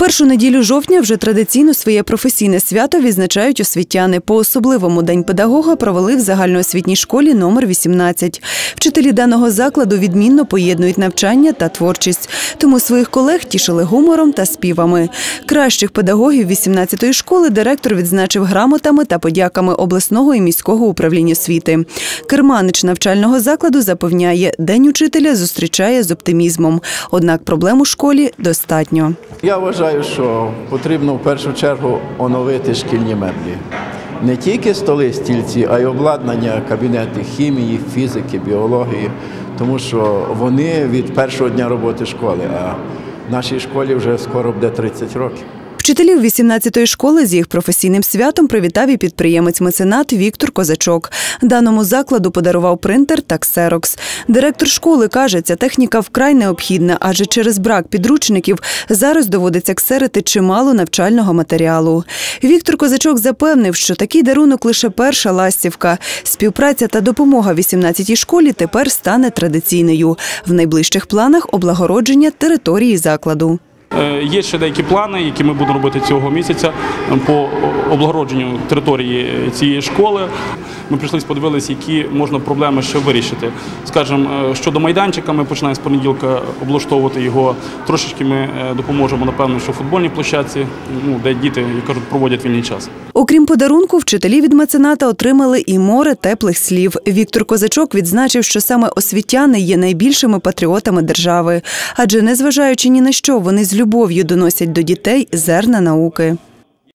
Першу неділю жовтня вже традиційно своє професійне свято відзначають освітяни. По особливому день педагога провели в загальноосвітній школі номер 18. Вчителі даного закладу відмінно поєднують навчання та творчість, тому своїх колег тішили гумором та співами. Кращих педагогів 18-ї школи директор відзначив грамотами та подяками обласного і міського управління освіти. Керманич навчального закладу запевняє, день учителя зустрічає з оптимізмом. Однак проблем у школі достатньо. Я вважаю, що потрібно в першу чергу оновити шкільні меблі. Не тільки столи, стільці, а й обладнання, кабінети хімії, фізики, біології, тому що вони від першого дня роботи школи, а в нашій школі вже скоро буде 30 років. Вчителів 18-ї школи з їх професійним святом привітав і підприємець-меценат Віктор Козачок. Даному закладу подарував принтер та ксерокс. Директор школи каже, ця техніка вкрай необхідна, адже через брак підручників зараз доводиться ксерити чимало навчального матеріалу. Віктор Козачок запевнив, що такий дарунок лише перша ластівка. Співпраця та допомога 18-й школі тепер стане традиційною. В найближчих планах облагородження території закладу. Е, Є ще деякі плани, які ми будемо робити цього місяця е, по облагородженню території цієї школи. Ми прийшли подивилися, які можна проблеми ще вирішити. Скажімо, е, щодо майданчика, ми починаємо з понеділка облаштовувати його. Трошечки ми е, допоможемо, напевно, що в футбольній площадці, ну, де діти, як кажуть, проводять вільний час. Окрім подарунку, вчителі від мецената отримали і море теплих слів. Віктор Козачок відзначив, що саме освітяни є найбільшими патріотами держави, адже незважаючи ні на що, вони любов'ю доносять до дітей зерна науки.